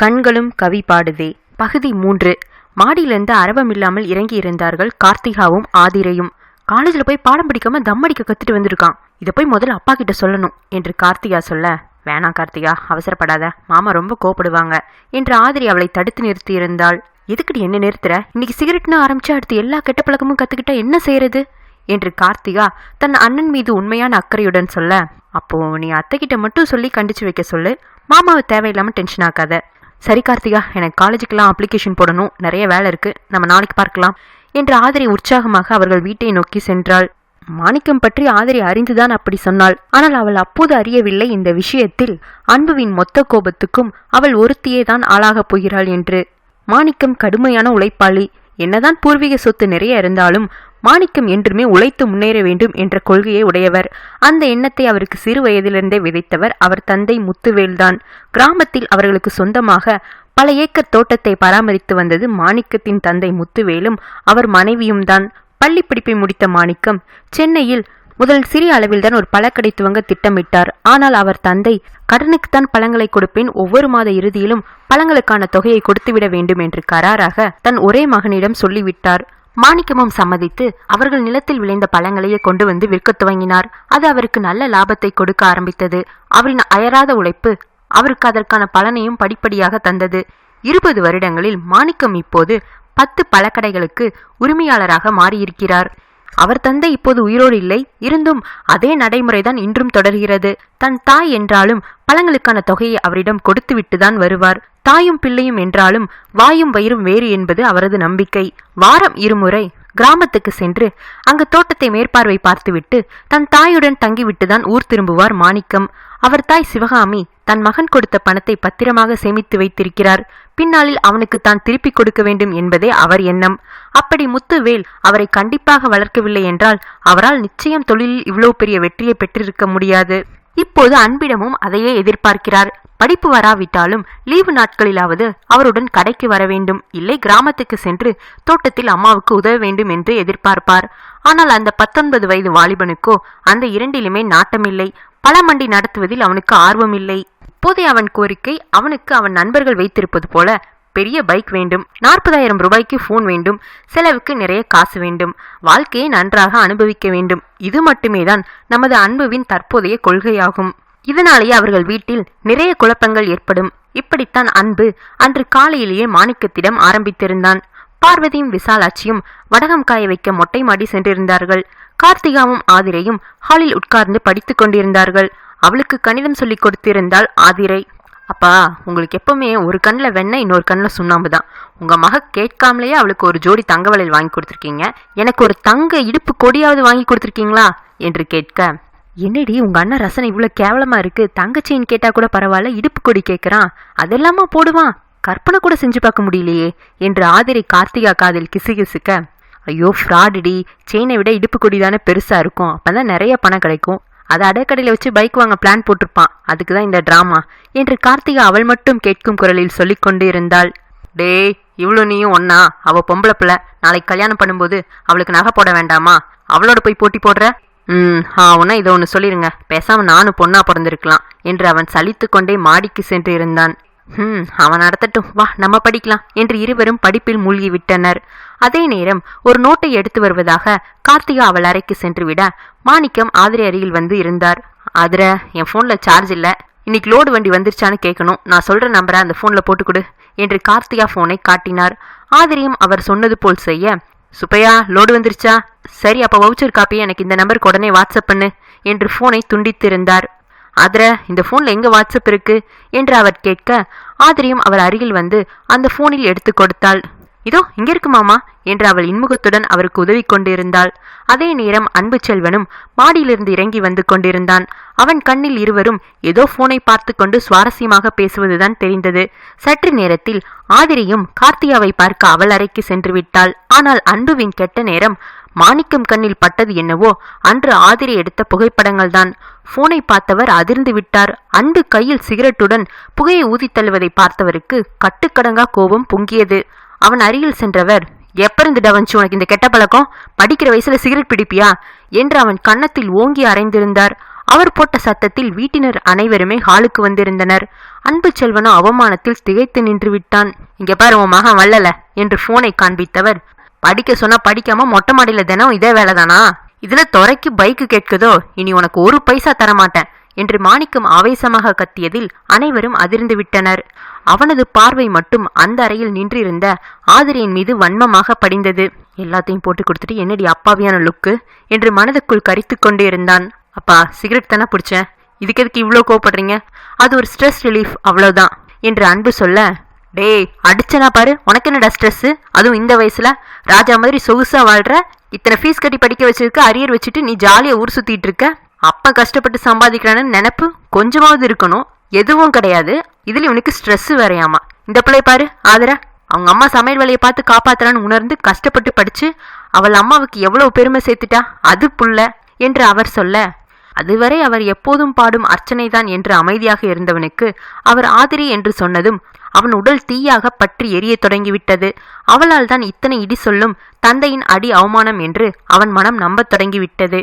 கண்களும் கவி பாடுதே. பகுதி மூன்று. மாடியிலிருந்து அரவம் இல்லாமல் இறங்கி இருந்தார்கள் கார்த்திகாவும் ஆதிரையும். காலேஜில் போய் பாடம் பிடிக்காம தம் அடிக்க கத்துட்டு வந்திருக்கான். இதை போய் முதல்ல அப்பா கிட்ட சொல்லணும் என்று கார்த்திகா சொல்ல வேணாம் கார்த்திகா அவசரப்படாத. மாமா ரொம்ப கோப்படுவாங்க என்று ஆதிரி அவளை தடுத்து நிறுத்தி இருந்தாள் எதுக்குடி என்ன நிறுத்துற? இன்னைக்கு சிகரெட்னு ஆரம்பிச்சு அடுத்து எல்லா கெட்ட பழக்கமும் கத்துக்கிட்டா என்ன செய்யறது? என்று கார்த்திகா தன் அண்ணன் மீது உண்மையான அக்கறையுடன் சொல்ல அப்போ நீ அத்தை கிட்ட மட்டும் சொல்லி கண்டிச்சு வைக்க சொல்லு. மாமாவை தேவையில்லாம டென்ஷன் ஆக்காத. சரி கார்த்திகா எனக்கு காலேஜுக்கெல்லாம் அப்ளிகேஷன் போடணும். நிறைய வேலை இருக்கு. நம்ம நாளைக்கு பார்க்கலாம் என்று ஆதரி உற்சாகமாக அவர்கள் வீட்டை நோக்கி சென்றாள். மாணிக்கம் பற்றி ஆதிரை அறிந்துதான் அப்படி சொன்னாள். ஆனால் அவள் அப்போது அறியவில்லை இந்த விஷயத்தில். அன்புவின் மொத்த கோபத்துக்கும் அவள் ஒருத்தியே தான் ஆளாகப் போகிறாள் என்று. மாணிக்கம் கடுமையான உழைப்பாளி. என்னதான் பூர்வீக சொத்து நிறைய இருந்தாலும் மாணிக்கம் என்றுமே உழைத்து முன்னேற வேண்டும் என்ற கொள்கையை உடையவர். அந்த எண்ணத்தை அவருக்கு சிறு வயதிலிருந்தே விதைத்தவர் அவர் தந்தை முத்துவேல்தான். கிராமத்தில் அவர்களுக்கு சொந்தமாக பல ஏக்கர் தோட்டத்தை பராமரித்து வந்தது மாணிக்கத்தின் தந்தை முத்துவேலும் அவர் மனைவியும் தான் பள்ளி படிப்பை முடித்த மாணிக்கம் சென்னையில் முதல் சிறிய அளவில்தான் ஒரு பழக்கடை துவங்க திட்டமிட்டார். ஆனால் அவர் தந்தை கடனுக்குத்தான் பழங்களை கொடுப்பேன் ஒவ்வொரு மாத இறுதியிலும் பழங்களுக்கான தொகையை கொடுத்துவிட வேண்டும் என்று கராராக தன் ஒரே மகனிடம் சொல்லிவிட்டார். மாணிக்கமும் சம்மதித்து அவர்கள் நிலத்தில் விளைந்த பழங்களையே கொண்டு வந்து விற்க துவங்கினார். அது அவருக்கு நல்ல லாபத்தை கொடுக்க ஆரம்பித்தது. அவரின் அயராத உழைப்பு அவருக்கு அதற்கான பலனையும் படிப்படியாக தந்தது. இருபது வருடங்களில் மாணிக்கம் இப்போது பத்து பழக்கடைகளுக்கு உரிமையாளராக மாறியிருக்கிறார். அவர் தந்தை இப்போது உயிரோடு இல்லை. இருந்தும் அதே நடைமுறைதான் இன்றும் தொடர்கிறது. தன் தாய் என்றாலும் பழங்களுக்கான தொகையை அவரிடம் கொடுத்துவிட்டுதான் வருவார். தாயும் பிள்ளையும் என்றாலும் வாயும் வயிறும் வேறு என்பது அவரது நம்பிக்கை. வாரம் இருமுறை கிராமத்துக்கு சென்று அங்கு தோட்டத்தை மேற்பார்வை பார்த்துவிட்டு தன் தாயுடன் தங்கிவிட்டுதான் ஊர் திரும்புவார் மாணிக்கம். அவர் தாய் சிவகாமி தன் மகன் கொடுத்த பணத்தை பத்திரமாக சேமித்து வைத்திருக்கிறார். பின்னாளில் அவனுக்கு தான் திருப்பிக் கொடுக்க வேண்டும் என்பதே அவர் எண்ணம். அப்படி முத்துவேல் அவரை கண்டிப்பாக வளர்க்கவில்லை என்றால் அவரால் நிச்சயம் தொழிலில் இவ்வளவு பெரிய வெற்றியை பெற்றிருக்க முடியாது. இப்போது அன்பிடமும் அதையே எதிர்பார்க்கிறார். படிப்பு வராவிட்டாலும் லீவு நாட்களிலாவது அவருடன் கடைக்கு வர வேண்டும். இல்லை கிராமத்துக்கு சென்று தோட்டத்தில் அம்மாவுக்கு உதவ வேண்டும் என்று எதிர்பார்ப்பார். ஆனால் அந்த பத்தொன்பது வயது வாலிபனுக்கோ அந்த இரண்டிலுமே நாட்டமில்லை. பழமண்டி நடத்துவதில் அவனுக்கு ஆர்வமில்லை. இப்போதே அவன் கோரிக்கை அவனுக்கு அவன் நண்பர்கள் வைத்திருப்பது போல பெரிய பைக் வேண்டும் நாற்பதாயிரம் ரூபாய்க்கு போன் வேண்டும் செலவுக்கு நிறைய காசு வேண்டும் வாழ்க்கையை நன்றாக அனுபவிக்க வேண்டும். இது மட்டுமே தான் நமது அன்புவின் தற்போதைய கொள்கையாகும். இதனாலேயே அவர்கள் வீட்டில் நிறைய குழப்பங்கள் ஏற்படும். இப்படித்தான் அன்பு அன்று காலையிலேயே மாணிக்கத்திடம் ஆரம்பித்திருந்தான். பார்வதியும் விசாலாட்சியும் வடகம் காய வைக்க மொட்டை மாடி சென்றிருந்தார்கள். கார்த்திகாவும் ஆதிரையும் ஹாலில் உட்கார்ந்து படித்துக் கொண்டிருந்தார்கள். அவளுக்கு கணிதம் சொல்லிக் கொடுத்திருந்தாள் ஆதிரை. அப்பா உங்களுக்கு எப்பவுமே ஒரு கண்ணில் வெண்ணெய் இன்னொரு கண்ணில் சுண்ணாம்பு தான். உங்கள் மக கேட்காமலேயே அவளுக்கு ஒரு ஜோடி தங்க வளையல் வாங்கி கொடுத்துருக்கீங்க. எனக்கு ஒரு தங்க இடுப்பு கொடியாவது வாங்கி கொடுத்துருக்கீங்களா? என்று கேட்க என்னடி உங்கள் அண்ணன் ரசனை இவ்வளோ கேவலமாக இருக்குது தங்கச்சின்னு கேட்டால் கூட பரவாயில்ல இடுப்பு கொடி கேட்குறான் அதெல்லாமா போடுவான் கற்பனை கூட செஞ்சு பார்க்க முடியலையே என்று ஆதிரை கார்த்திகா காதில் கிசுகிசுக்க ஐயோ ஃப்ராடுடி செயினை விட இடுப்பு கொடி தானே பெருசாக இருக்கும். அப்பதான் நிறைய பணம் கிடைக்கும். அதை அடைக்கடையில் வச்சு பைக் வாங்க பிளான் போட்டிருப்பான். அதுக்கு தான் இந்த ட்ராமா என்று கார்த்திகா அவள் மட்டும் கேட்கும் குரலில் சொல்லிக் கொண்டு இருந்தாள். டேய் இவ்வளோ நீயும் ஒன்னா? அவள் பொம்பளை பிள்ளை. நாளைக்கு கல்யாணம் பண்ணும்போது அவளுக்கு நகை போட வேண்டாமா? அவளோட போய் போட்டி போடுற? ம் ஆ ஒன்றா இதை ஒன்று சொல்லிடுங்க பேசாமல் நானும் பொண்ணா பிறந்திருக்கலாம். என்று அவன் சலித்து கொண்டே மாடிக்கு சென்று இருந்தான். ஹம் அவன் நடத்தட்டும். வா நம்ம படிக்கலாம் என்று இருவரும் படிப்பில் மூழ்கி விட்டனர் அதே நேரம் ஒரு நோட்டை எடுத்து வருவதாக கார்த்திகா அவள் அறைக்கு சென்று விட மாணிக்கம் ஆதிரை அருகில் வந்து இருந்தார். ஆதிர என் ஃபோனில் சார்ஜ் இல்லை. இன்னைக்கு லோடு வண்டி வந்துருச்சான்னு கேட்கணும் நான் சொல்ற நம்பரை அந்த ஃபோனில் போட்டு கொடு என்று கார்த்திகா ஃபோனை காட்டினார். ஆதிரியும் அவர் சொன்னது போல் செய்ய சுப்பையா லோடு வந்துருச்சா? சரி அப்போ வவுச்சர் காப்பி எனக்கு இந்த நம்பருக்கு உடனே வாட்ஸ்அப் பண்ணு என்று ஃபோனை துண்டித்திருந்தார். ஆதிர இந்த ஃபோனில் எங்க வாட்ஸ்அப் இருக்கு? என்று அவர் கேட்க ஆதிரியும் அவர் அருகில் வந்து அந்த ஃபோனில் எடுத்து கொடுத்தாள். இதோ இங்க இருக்கு மாமா என்று அவள் இன்முகத்துடன் அவருக்கு உதவி கொண்டிருந்தாள். அதே நேரம் அன்பு செல்வனும் மாடியிலிருந்து இறங்கி வந்து கொண்டிருந்தான். அவன் கண்ணில் இருவரும் ஏதோ போனை பார்த்து கொண்டு சுவாரஸ்யமாக பேசுவதுதான் தெரிந்தது. சற்று நேரத்தில் ஆதிரியும் கார்த்தியாவை பார்க்க அவள் அறைக்கு சென்று விட்டாள். ஆனால் அன்புவின் கெட்ட நேரம் மாணிக்கம் கண்ணில் பட்டது என்னவோ அன்று ஆதிரி எடுத்த புகைப்படங்கள் தான் போனை பார்த்தவர் அதிர்ந்து விட்டார். அன்பு கையில் சிகரெட்டுடன் புகையை ஊதித் தள்ளுவதை பார்த்தவருக்கு கட்டுக்கடங்கா கோபம் பொங்கியது. அவன் அருகில் சென்றவர் எப்பருந்து டவன்ச்சு உனக்கு இந்த கெட்ட பழக்கம்? படிக்கிற வயசுல சிகரெட் பிடிப்பியா? என்று அவன் கன்னத்தில் ஓங்கி அறைந்திருந்தார். அவர் போட்ட சத்தத்தில் வீட்டினர் அனைவருமே ஹாலுக்கு வந்திருந்தனர். அன்பு செல்வனோ அவமானத்தில் திகைத்து நின்று விட்டான். இங்க பாரு உன் மகன் வல்லல என்று போனை காண்பித்தவர் படிக்க சொன்னா படிக்காம மொட்டை மாடியில தினம் இதே வேலைதானா? இதுல துறைக்கு பைக்கு கேட்குதோ? இனி உனக்கு ஒரு பைசா தரமாட்டேன் என்று மாணிக்கம் ஆவேசமாக கத்தியதில் அனைவரும் அதிர்ந்து விட்டனர். அவனது பார்வை மட்டும் அந்த அறையில் நின்றிருந்த ஆதிரியின் மீது வன்மமாக படிந்தது. எல்லாத்தையும் போட்டு கொடுத்துட்டு என்னடி அப்பாவியான லுக்கு என்று மனதுக்குள் கரித்து கொண்டு இருந்தான். அப்பா சிகரெட் தானே பிடிச்சேன் இதுக்கு எதுக்கு இவ்வளோ கோவப்படுறீங்க? அது ஒரு ஸ்ட்ரெஸ் ரிலீஃப் அவ்வளோதான் என்று அன்பு சொல்ல டேய் அடிச்சனா பாரு உனக்கு என்னடா ஸ்ட்ரெஸ் அதுவும் இந்த வயசுல. ராஜா மாதிரி சொகுசா வாழ்ற இத்தனை ஃபீஸ் கட்டி படிக்க வச்சிருக்க அரியர் வச்சுட்டு நீ ஜாலியா ஊர் சுத்திட்டு இருக்க. அப்பா கஷ்டப்பட்டு சம்பாதிக்கிறான்னு நினப்பு கொஞ்சமாவது இருக்கணும். எதுவும் கிடையாது. இதுல இவனுக்கு ஸ்ட்ரெஸ் வேறையாமா. இந்த பிள்ளை பாரு ஆதர. அவங்க அம்மா சமையல் வேலையை பார்த்து காப்பாத்துறான்னு உணர்ந்து கஷ்டப்பட்டு படிச்சு அவள் அம்மாவுக்கு எவ்வளவு பெருமை சேர்த்துட்டா? அது புள்ள என்று அவர் சொல்ல அதுவரை அவர் எப்போதும் பாடும் அர்ச்சனைதான் என்று அமைதியாக இருந்தவனுக்கு அவர் ஆதிரி என்று சொன்னதும் அவன் உடல் தீயாக பற்றி எரிய தொடங்கிவிட்டது. அவளால் தான் இத்தனை இடி சொல்லும் தந்தையின் அடி அவமானம் என்று அவன் மனம் நம்பத் தொடங்கிவிட்டது.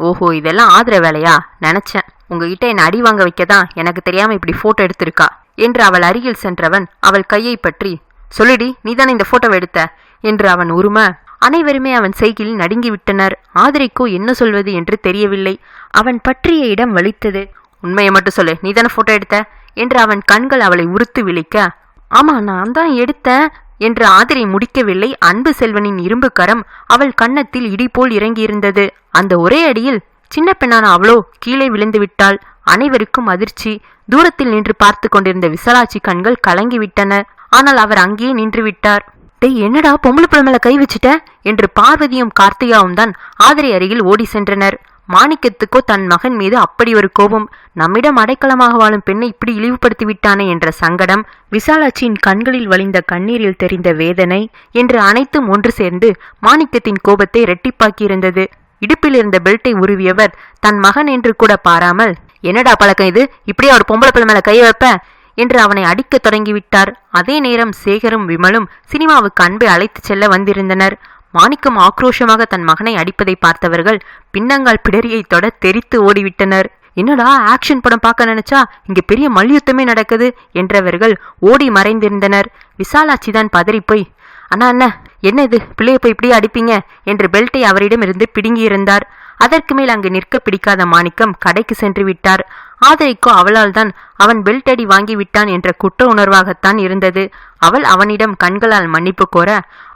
ஓஹோ இதெல்லாம் ஆதர வேலையா? நினைச்சேன். உங்ககிட்ட என்னை அடி வாங்க வைக்க தான் எனக்கு தெரியாம இப்படி போட்டோ எடுத்திருக்கா? என்று அவள் அருகில் சென்றவன் அவள் கையை பற்றி சொல்லுடி நீதானே இந்த போட்டோவை எடுத்த? என்று அவன் உரும அனைவருமே அவன் செய்கையில் நடுங்கி விட்டனர் என்ன சொல்வது என்று தெரியவில்லை. அவன் பற்றிய இடம் வலித்தது. உண்மையை மட்டும் சொல்லு நீதானே போட்டோ எடுத்த? என்று அவன் கண்கள் அவளை உறுத்து விழிக்க. ஆமா நான் தான் எடுத்தேன் என்று ஆதிரை முடிக்கவில்லை. அன்பு செல்வனின் இரும்பு கரம் அவள் கன்னத்தில் இடி போல் இறங்கியிருந்தது. அந்த ஒரே அடியில் சின்ன பெண்ணான அவளோ? கீழே விழுந்து விட்டாள். அனைவருக்கும் அதிர்ச்சி. தூரத்தில் நின்று பார்த்து கொண்டிருந்த விசலாட்சி கண்கள் கலங்கிவிட்டன. ஆனால் அவர் அங்கேயே நின்று விட்டார். டேய் என்னடா பொம்பளை பிள்ளை மேல கை வச்சுட்ட? என்று பார்வதியும் கார்த்திகாவும் தான் ஆதிரை அருகில் ஓடி சென்றனர். மாணிக்கத்துக்கோ தன் மகன் மீது அப்படி ஒரு கோபம் நம்மிடம் அடைக்கலமாக வாழும் பெண்ணை இப்படி இழிவுபடுத்தி விட்டானே என்ற சங்கடம் விசாலாட்சியின் கண்களில் வழிந்த கண்ணீரில் தெரிந்த வேதனை என்று அனைத்தும் ஒன்று சேர்ந்து மாணிக்கத்தின் கோபத்தை இரட்டிப்பாக்கியிருந்தது. இடுப்பில் இருந்த பெல்ட்டை உருவியவர் தன் மகன் என்று கூட பாராமல் என்னடா பழக்கம் இது? இப்படியே ஒரு பொம்பளை பிள்ளை மேல கை வைப்ப? என்று அவனை அடிக்க தொடங்கிவிட்டார். அதே நேரம் சேகரும் விமலும் சினிமாவுக்கு அன்பை அழைத்துச் செல்ல வந்திருந்தனர். மாணிக்கம் ஆக்ரோஷமாக தன் மகனை அடிப்பதை பார்த்தவர்கள் பின்னங்கால் பிடரியை தொட தெரித்து ஓடிவிட்டனர். என்னடா ஆக்ஷன் படம் பார்க்க நினைச்சா? இங்க பெரிய மல்யுத்தமே நடக்குது என்றவர்கள் ஓடி மறைந்திருந்தனர். விசாலாட்சி தான் பதறிப்போய். அண்ணா அண்ணா என்ன இது? பிள்ளைய போய் இப்படியே அடிப்பீங்க? என்று பெல்ட்டை அவரிடமிருந்து பிடுங்கியிருந்தார். அதற்கு மேல் அங்கு நிற்க பிடிக்காத மாணிக்கம் கடைக்கு சென்று விட்டார். ஆதரிக்கோ அவளால் தான் அவன் பெல்ட் அடி வாங்கி விட்டான் என்ற குற்ற உணர்வாகத்தான் இருந்தது. அவள் அவனிடம் கண்களால் மன்னிப்பு கோர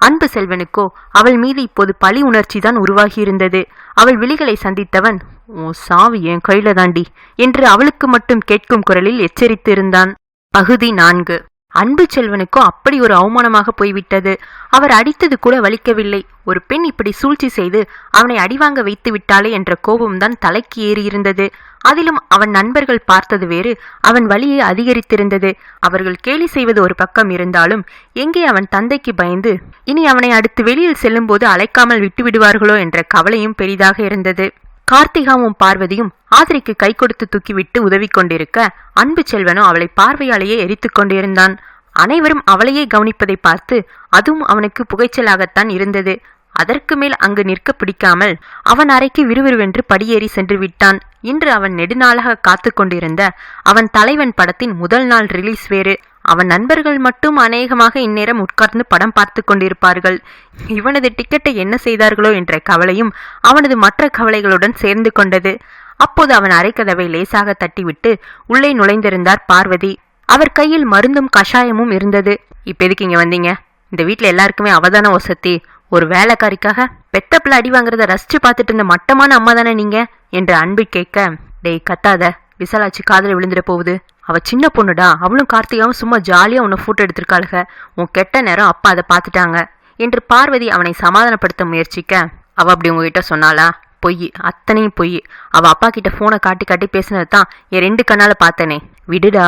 அன்பு செல்வனுக்கோ அவள் மீது இப்போது பழி உணர்ச்சி தான் உருவாகியிருந்தது. அவள் விழிகளை சந்தித்தவன் ஓ சாவி என் கையில தாண்டி என்று அவளுக்கு மட்டும் கேட்கும் குரலில் எச்சரித்து இருந்தான் பகுதி நான்கு. அன்பு செல்வனுக்கோ அப்படி ஒரு அவமானமாக போய்விட்டது. அவர் அடித்தது கூட வலிக்கவில்லை. ஒரு பெண் இப்படி சூழ்ச்சி செய்து அவனை அடிவாங்க வைத்து விட்டாளே என்ற கோபம்தான் தலைக்கு ஏறியிருந்தது. அதிலும் அவன் நண்பர்கள் பார்த்தது வேறு. அவன் வலியை அதிகரித்திருந்தது. அவர்கள் கேலி செய்வது ஒரு பக்கம் இருந்தாலும் எங்கே அவன் தந்தைக்கு பயந்து இனி அவனை அடுத்து வெளியில் செல்லும்போது அழைக்காமல் விட்டு விடுவார்களோ என்ற கவலையும் பெரிதாக இருந்தது. கார்த்திகாவும் பார்வதியும் ஆதிரிக்கு கை கொடுத்து தூக்கிவிட்டு உதவி கொண்டிருக்க அன்பு செல்வனோ அவளை பார்வையாலேயே எரித்து கொண்டிருந்தான். அனைவரும் அவளையே கவனிப்பதை பார்த்து அதுவும் அவனுக்கு புகைச்சலாகத்தான் இருந்தது. அதற்கு மேல் அங்கு நிற்க பிடிக்காமல் அவன் அறைக்கு விறுவிறுவென்று படியேறி சென்று விட்டான். இன்று அவன் நெடுநாளாக காத்து கொண்டிருந்த அவன் தலைவன் படத்தின் முதல் நாள் ரிலீஸ் வேறு. அவன் நண்பர்கள் மட்டும் அநேகமாக இந்நேரம் உட்கார்ந்து படம் பார்த்து கொண்டிருப்பார்கள். இவனது டிக்கெட்டை என்ன செய்தார்களோ என்ற கவலையும் அவனது மற்ற கவலைகளுடன் சேர்ந்து கொண்டது. அப்போது அவன் அரைக்கதவை லேசாக தட்டிவிட்டு உள்ளே நுழைந்திருந்தார் பார்வதி. அவர் கையில் மருந்தும் கஷாயமும் இருந்தது. இப்ப எதுக்கு இங்க வந்தீங்க. இந்த வீட்டில் எல்லாருக்குமே அவதான வசதி. ஒரு வேலைக்காரிக்காக பெத்த அடி வாங்குறத ரசிச்சு பார்த்துட்டு இருந்த மட்டமான அம்மா தானே நீங்க? என்று அன்பு கேட்க டேய் கத்தாத. விசாலாச்சி காதல விழுந்துட போகுது. அவள் சின்ன பொண்ணுடா. அவளும் கார்த்திகாவும் சும்மா ஜாலியாக உன்னை ஃபோட்டோ எடுத்திருக்காளுக. உன் கெட்ட நேரம் அப்பா அதை பார்த்துட்டாங்க. என்று பார்வதி அவனை சமாதானப்படுத்த முயற்சிக்க அவ அப்படி உங்ககிட்ட சொன்னாளா? பொய் அத்தனையும் பொய். அவ அப்பா கிட்ட போனை காட்டி காட்டி பேசினது தான் என் ரெண்டு கண்ணால பார்த்தனே. விடுடா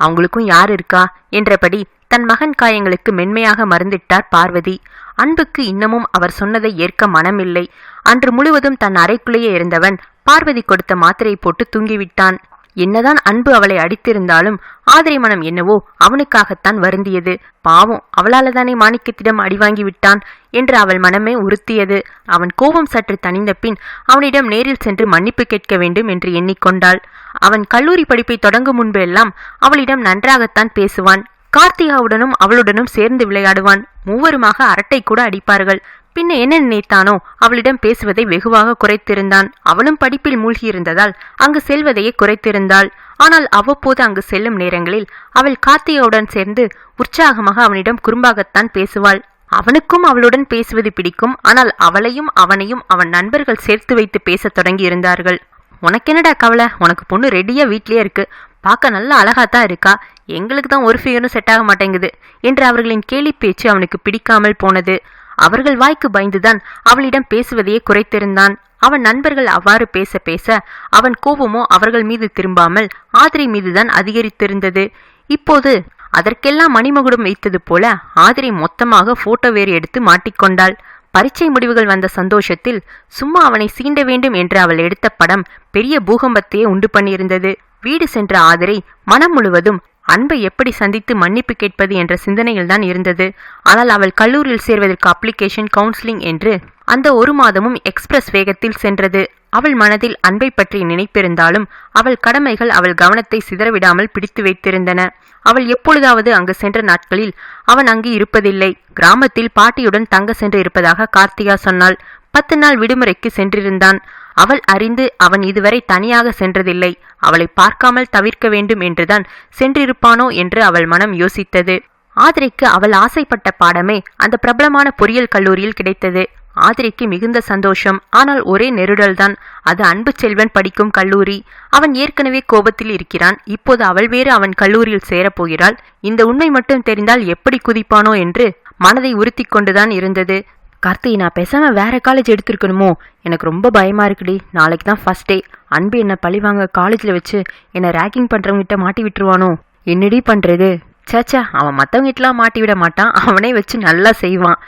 அவங்களுக்கும் யார் இருக்கா? என்றபடி தன் மகன் காயங்களுக்கு மென்மையாக மருந்திட்டார் பார்வதி. அன்புக்கு இன்னமும் அவர் சொன்னதை ஏற்க மனமில்லை. அன்று முழுவதும் தன் அறைக்குள்ளேயே இருந்தவன் பார்வதி கொடுத்த மாத்திரை போட்டு தூங்கிவிட்டான். என்னதான் அன்பு அவளை அடித்திருந்தாலும் ஆதிரை மனம் என்னவோ அவனுக்காகத்தான் வருந்தியது. பாவம் அவளால தானே மாணிக்கத்திடம் அடி வாங்கி விட்டான் என்று அவள் மனமே உறுத்தியது. அவன் கோபம் சற்று தணிந்த பின் அவனிடம் நேரில் சென்று மன்னிப்பு கேட்க வேண்டும் என்று எண்ணிக்கொண்டாள். அவன் கல்லூரி படிப்பை தொடங்கும் முன்பெல்லாம் அவளிடம் நன்றாகத்தான் பேசுவான். கார்த்திகாவுடனும் அவளுடனும் சேர்ந்து விளையாடுவான். மூவருமாக அரட்டை கூட அடிப்பார்கள். பின்ன என்ன நினைத்தானோ அவளிடம் பேசுவதை வெகுவாக குறைத்திருந்தான். அவளும் படிப்பில் மூழ்கியிருந்ததால் அங்கு செல்வதையே குறைத்திருந்தாள். ஆனால் அவ்வப்போது அங்கு செல்லும் நேரங்களில் அவள் கார்த்திகாவுடன் சேர்ந்து உற்சாகமாக அவனிடம் குறும்பாகத்தான் பேசுவாள். அவனுக்கும் அவளுடன் பேசுவது பிடிக்கும். ஆனால் அவளையும் அவனையும் அவன் நண்பர்கள் சேர்த்து வைத்து பேசத் தொடங்கியிருந்தார்கள். உனக்கென்னடா கவலை? உனக்கு பொண்ணு ரெடியா வீட்லயே இருக்கு. பார்க்க நல்ல அழகாத்தான் இருக்கா. எங்களுக்கு தான் ஒரு ஃபிகரும் செட் ஆக மாட்டேங்குது என்று அவர்களின் கேலி பேச்சு அவனுக்கு பிடிக்காமல் போனது. அவர்கள் வாய்க்கு பயந்துதான் அவளிடம் பேசுவதையே குறைத்திருந்தான். அவன் நண்பர்கள் அவ்வாறு பேச பேச அவன் கோபமோ அவர்கள் மீது திரும்பாமல் ஆதிரை மீதுதான் அதிகரித்திருந்தது. இப்போது அதற்கெல்லாம் மணிமகுடம் வைத்தது போல ஆதிரை மொத்தமாக போட்டோ வேறு எடுத்து மாட்டிக்கொண்டாள். பரீட்சை முடிவுகள் வந்த சந்தோஷத்தில் சும்மா அவனை சீண்ட வேண்டும் என்று அவள் எடுத்த படம் பெரிய பூகம்பத்தையே உண்டு பண்ணியிருந்தது. வீடு சென்ற ஆதிரை மனம் முழுவதும் அன்பை எப்படி சந்தித்து மன்னிப்பு கேட்பது என்ற சிந்தனையில்தான் இருந்தது. ஆனால் அவள் கல்லூரியில் சேர்வதற்கு அப்ளிகேஷன் கவுன்சிலிங் என்று அந்த ஒரு மாதமும் எக்ஸ்பிரஸ் வேகத்தில் சென்றது. அவள் மனதில் அன்பை பற்றி நினைப்பிருந்தாலும் அவள் கடமைகள் அவள் கவனத்தை சிதறவிடாமல் பிடித்து வைத்திருந்தன. அவள் எப்பொழுதாவது அங்கு சென்ற நாட்களில் அவன் அங்கு இருப்பதில்லை. கிராமத்தில் பாட்டியுடன் தங்க சென்று இருப்பதாக கார்த்திகா சொன்னாள். பத்து நாள் விடுமுறைக்கு சென்றிருந்தான். அவள் அறிந்து அவன் இதுவரை தனியாக சென்றதில்லை. அவளை பார்க்காமல் தவிர்க்க வேண்டும் என்றுதான் சென்றிருப்பானோ என்று அவள் மனம் யோசித்தது. ஆதிரைக்கு அவள் ஆசைப்பட்ட பாடமே அந்த பிரபலமான பொறியியல் கல்லூரியில் கிடைத்தது. ஆதிரைக்கு மிகுந்த சந்தோஷம். ஆனால் ஒரே நெருடல்தான். அது அன்பு செல்வன் படிக்கும் கல்லூரி. அவன் ஏற்கனவே கோபத்தில் இருக்கிறான். இப்போது அவள் வேறு அவன் கல்லூரியில் சேரப்போகிறாள். இந்த உண்மை மட்டும் தெரிந்தால் எப்படி குதிப்பானோ என்று மனதை உறுத்தி கொண்டுதான் இருந்தது. கார்த்தி நான் பேசாமல் வேற காலேஜ் எடுத்திருக்கணுமோ? எனக்கு ரொம்ப பயமாக இருக்குடி. நாளைக்கு தான் ஃபஸ்ட் டே அன்பு என்னை பழிவாங்க காலேஜில் வச்சு என்னை ரேக்கிங் பண்ணுறவங்ககிட்ட மாட்டி விட்டுருவானோ? என்னடி பண்ணுறது சேச்சா அவன் மற்றவங்கிட்டலாம் மாட்டி விட மாட்டான். அவனே வச்சு நல்லா செய்வான்.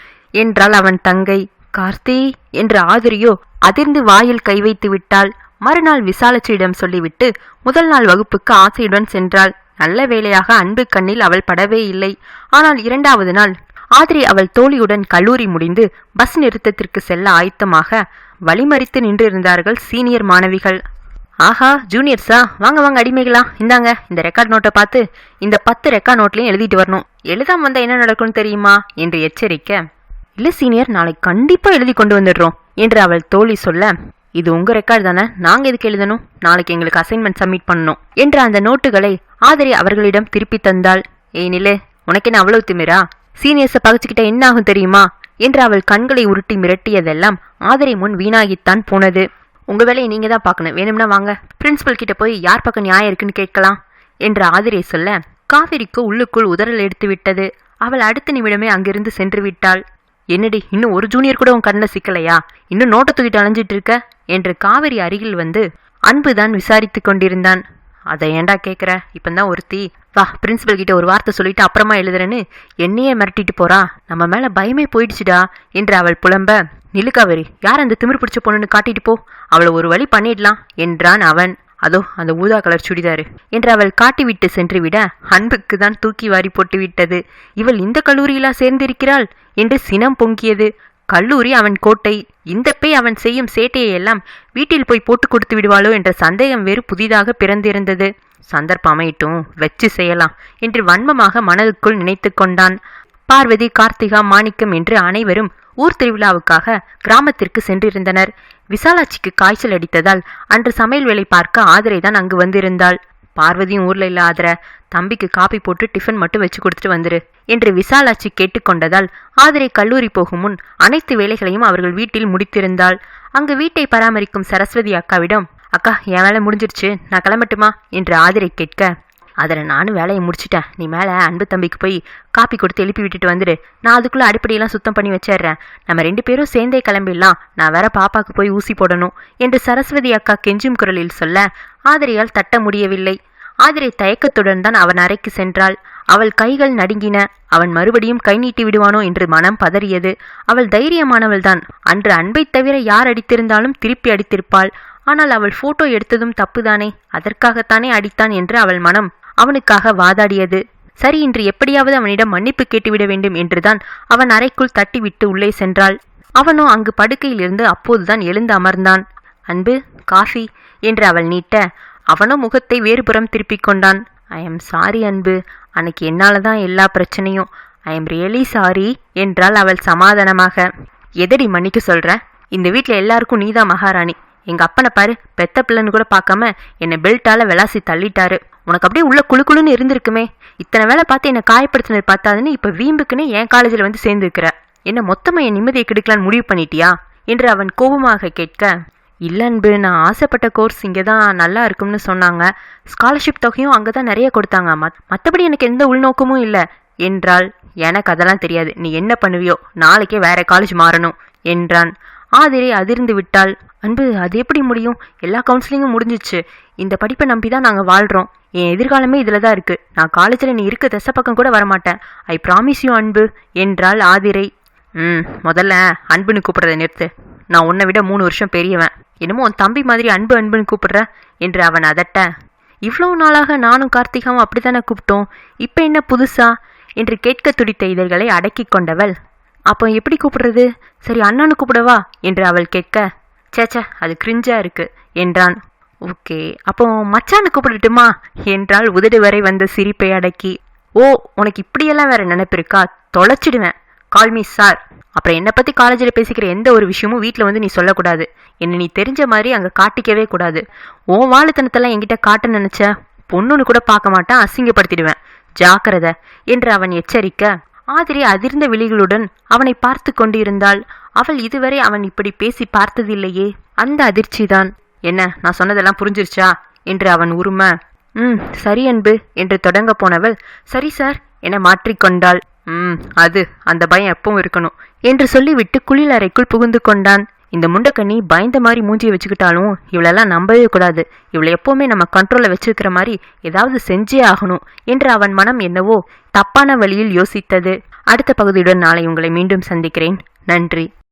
என்றால் அவன் தங்கை. கார்த்தி என்று ஆதிரியோ அதிர்ந்து வாயில் கை வைத்து விட்டாள். மறுநாள் விசாலச்சியிடம் சொல்லிவிட்டு முதல் நாள் வகுப்புக்கு ஆசையுடன் சென்றாள். நல்ல வேளையாக அன்பு கண்ணில் அவள் படவே இல்லை. ஆனால் இரண்டாவது நாள் ஆதிரி அவள் தோழியுடன் கல்லூரி முடிந்து பஸ் நிறுத்தத்திற்கு செல்ல ஆயத்தமாக வழிமறித்து நின்றிருந்தார்கள் சீனியர் மாணவிகள். ஆஹா ஜூனியர்ஸா வாங்க வாங்க அடிமைகளா இந்தாங்க இந்த ரெக்கார்ட் நோட்டை பார்த்து இந்த பத்து ரெக்கார்ட் நோட்லையும் எழுதிட்டு வரணும். எழுதாம வந்தா என்ன நடக்கும்னு தெரியுமா? என்று எச்சரிக்க இல்ல சீனியர் நாளைக்கு கண்டிப்பா எழுதி கொண்டு வந்துடுறோம் என்று அவள் தோழி சொல்ல இது உங்க ரெக்கார்டு தானே? நாங்க எதுக்கு எழுதணும்? நாளைக்கு எங்களுக்கு அசைன்மெண்ட் சப்மிட் பண்ணணும் என்ற அந்த நோட்டுகளை ஆதரி அவர்களிடம் திருப்பி தந்தாள். ஏய் நிலே உனக்கு என்ன அவ்வளவு திமிரா? சீனியர்ஸை பகிச்சுக்கிட்ட என்ன ஆகும் தெரியுமா? என்று அவள் கண்களை உருட்டி மிரட்டியதெல்லாம் ஆதரை முன் வீணாகித்தான் போனது. உங்க வேலையை நீங்க தான் பார்க்கணும். வேணும்னா வாங்க. பிரின்சிபல் கிட்ட போய் யார் பக்கம் நியாயம் இருக்குன்னு கேட்கலாம் என்று ஆதிரை சொல்ல காவிரிக்கு உள்ளுக்குள் உதறல் எடுத்து விட்டது. அவள் அடுத்த நிமிடமே அங்கிருந்து சென்று விட்டாள். என்னடி இன்னும் ஒரு ஜூனியர் கூட உன் கண்ணில் சிக்கலையா? இன்னும் நோட்டை தூக்கிட்டு அலைஞ்சிட்டு இருக்க? என்று காவிரி அருகில் வந்து அன்புதான் விசாரித்து கொண்டிருந்தான். அதை ஏன்டா கேட்குற இப்போ தான் ஒருத்தி. வா பிரின்சிபல் கிட்ட ஒரு வார்த்தை சொல்லிட்டு அப்புறமா எழுதுறேன்னு என்னையே மிரட்டிட்டு போறா. நம்ம மேல பயமே போயிடுச்சுடா என்று அவள் புலம்ப. நிலுக்காவரி யார் அந்த திமிர் பிடிச்ச பொண்ணுன்னு காட்டிட்டு போ. அவளை ஒரு வழி பண்ணிடலாம் என்றான் அவன். அதோ அந்த ஊதா கலர் சுடிதாரு என்று அவள் காட்டிவிட்டு சென்று விட அன்புக்கு தான் தூக்கி வாரி போட்டு விட்டது இவள் இந்த கல்லூரியிலா சேர்ந்திருக்கிறாள்? என்று சினம் பொங்கியது. கல்லூரி அவன் கோட்டை இந்த பேய் அவன் செய்யும் சேட்டையை எல்லாம் வீட்டில் போய் போட்டு கொடுத்து விடுவாளோ என்ற சந்தேகம் வேறு புதிதாக பிறந்திருந்தது. சந்தர்ப்பம் அமையட்டும் வச்சு செய்யலாம் என்று வன்மமாக மனதுக்குள் நினைத்து கொண்டான். பார்வதி கார்த்திகா மாணிக்கம் என்று அனைவரும் ஊர் திருவிழாவுக்காக கிராமத்திற்கு சென்றிருந்தனர். விசாலாட்சிக்கு காய்ச்சல் அடித்ததால் அன்று சமையல் வேலை பார்க்க ஆதிரை தான் அங்கு வந்திருந்தாள். பார்வதியும் ஊர்ல இல்ல ஆதர தம்பிக்கு காப்பி போட்டு டிஃபன் மட்டும் வச்சு கொடுத்துட்டு வந்துரு என்று விசாலாட்சி கேட்டுக்கொண்டதால் ஆதிரை கல்லூரி போகும் முன் அனைத்து வேலைகளையும் அவர்கள் வீட்டில் முடித்திருந்தாள். அங்கு வீட்டை பராமரிக்கும் சரஸ்வதி அக்காவிடம் அக்கா என் வேலை முடிஞ்சிருச்சு. நான் கிளம்பட்டுமா? என்று ஆதிரை கேட்க அதில் நானும் வேலையை முடிச்சிட்டேன். நீ மேலே அன்பு தம்பிக்கு போய் காப்பி கொடுத்து எழுப்பி விட்டுட்டு வந்துடு நான் அதுக்குள்ளே அடிப்படையெல்லாம் சுத்தம் பண்ணி வச்சிடுறேன். நம்ம ரெண்டு பேரும் சேர்ந்தே கிளம்பிடலாம். நான் வேற பாப்பாக்கு போய் ஊசி போடணும் என்று சரஸ்வதி அக்கா கெஞ்சும் குரலில் சொல்ல ஆதிரியால் தட்ட முடியவில்லை. ஆதிரை தயக்கத்துடன் தான் அவன் அறைக்கு சென்றாள். அவள் கைகள் நடுங்கின. அவன் மறுபடியும் கை நீட்டி விடுவானோ என்று மனம் பதறியது. அவள் தைரியமானவள்தான் அன்று அன்பை தவிர யார் அடித்திருந்தாலும் திருப்பி அடித்திருப்பாள். ஆனால் அவள் போட்டோ எடுத்ததும் தப்புதானே. அதற்காகத்தானே அடித்தான் என்று அவள் மனம் அவனுக்காக வாதாடியது. சரி இன்று எப்படியாவது அவனிடம் மன்னிப்பு கேட்டுவிட வேண்டும் என்றுதான் அவன் அறைக்குள் தட்டிவிட்டு உள்ளே சென்றாள். அவனோ அங்கு படுக்கையிலிருந்து அப்போதுதான் எழுந்து அமர்ந்தான். அன்பு காஃபி என்று அவள் நீட்ட அவனோ முகத்தை வேறுபுறம் திருப்பிக் கொண்டான். ஐ எம் சாரி அன்பு. அன்னைக்கு என்னால தான் எல்லா பிரச்சனையும். ஐ எம் ரியலி சாரி என்றாள் அவள் சமாதானமாக. எதடி மன்னிக்க சொல்ற? இந்த வீட்டில் எல்லாருக்கும் நீதான் மகாராணி. எங்க அப்பனை பாரு பெத்த பிள்ளைன்னு கூட பார்க்காம என்னை பெல்ட்டால விளாசி தள்ளிட்டாரு. உனக்கு அப்படியே உள்ள குளு குளுன்னு இருந்திருக்குமே. இத்தனை வேலை பார்த்து என்னை காயப்படுத்தினது பார்த்தாதுன்னு இப்போ வீம்புக்குன்னு என் காலேஜில் வந்து சேர்ந்துருக்கிற என்ன மொத்தமா என் நிம்மதியை கெடுக்கலான்னு முடிவு பண்ணிட்டியா? என்று அவன் கோபமாக கேட்க இல்ல அன்பு நான் ஆசைப்பட்ட கோர்ஸ் இங்கே தான் நல்லா இருக்கும்னு சொன்னாங்க. ஸ்காலர்ஷிப் தொகையும் அங்கே தான் நிறைய கொடுத்தாங்க மத் மற்றபடி எனக்கு எந்த உள்நோக்கமும் இல்லை. என்றால் எனக்கு அதெல்லாம் தெரியாது. நீ என்ன பண்ணுவியோ? நாளைக்கே வேற காலேஜ் மாறணும். என்றான். ஆதிரை அதிர்ந்து விட்டாள். அன்பு அது எப்படி முடியும்? எல்லா கவுன்சிலிங்கும் முடிஞ்சிச்சு. இந்த படிப்பை நம்பி தான் நாங்கள் வாழ்கிறோம் என் எதிர்காலமே இதில் தான் இருக்குது நான் காலேஜில் நீ இருக்க தசை பக்கம் கூட வரமாட்டேன். ஐ ப்ராமிஸ் யூ அன்பு என்றாள் ஆதிரை. ம் முதல்ல அன்புன்னு கூப்பிட்றதை நிறுத்து. நான் உன்னை விட மூணு வருஷம் பெரியவன். என்னமோ உன் தம்பி மாதிரி அன்பு அன்புன்னு கூப்பிட்ற? என்று அவன் அதட்ட இவ்வளோ நாளாக நானும் கார்த்திகாவும் அப்படித்தானே கூப்பிட்டோம். இப்போ என்ன புதுசா? என்று கேட்க துடித்த இதழ்களை அடக்கி கொண்டவள். அப்போ எப்படி கூப்பிடுறது? சரி அண்ணான்னு கூப்பிடவா? என்று அவள் கேட்க சேச்சே அது கிரிஞ்சா இருக்கு என்றான். ஓகே அப்போ மச்சான்னு கூப்பிடட்டுமா? என்றால் உதடு வரை வந்த சிரிப்பை அடக்கி. ஓ உனக்கு இப்படியெல்லாம் வேற நினைப்பு இருக்கா? தொலைச்சிடுவேன். கால் மீ சார் அப்புறம் என்னை பற்றி காலேஜில் பேசிக்கிற எந்த ஒரு விஷயமும் வீட்டில் வந்து நீ சொல்லக்கூடாது. என்னை நீ தெரிஞ்ச மாதிரி அங்கே காட்டிக்கவே கூடாது. ஓ வாழுத்தனத்தெல்லாம் என்கிட்ட காட்ட நினச்ச பொண்ணுன்னு கூட பார்க்க மாட்டேன் அசிங்கப்படுத்திடுவேன். ஜாக்கிரத என்று அவன் எச்சரிக்க ஆதிரி அதிர்ந்த விழிகளுடன் அவனை பார்த்து கொண்டிருந்தாள். அவள் இதுவரை அவன் இப்படி பேசி பார்த்ததில்லையே. அந்த அதிர்ச்சிதான். என்ன நான் சொன்னதெல்லாம் புரிஞ்சிருச்சா? என்று அவன் உரும. ம் சரி அன்பு என்று தொடங்க போனவள் சரி சார் என மாற்றிக்கொண்டாள் ம் அது அந்த பயம் எப்பவும் இருக்கணும் என்று சொல்லிவிட்டு குளியல் அறைக்குள் புகுந்து கொண்டான். இந்த முண்டக்கண்ணி பயந்த மாதிரி மூஞ்சியை வச்சுக்கிட்டாலும் இவளெல்லாம் நம்பவே கூடாது. இவளை எப்போவுமே நம்ம கண்ட்ரோலில் வச்சிருக்கிற மாதிரி ஏதாவது செஞ்சே ஆகணும் என்று அவன் மனம் என்னவோ தப்பான வழியில் யோசித்தது. அடுத்த பகுதியுடன் நாளை உங்களை மீண்டும் சந்திக்கிறேன். நன்றி.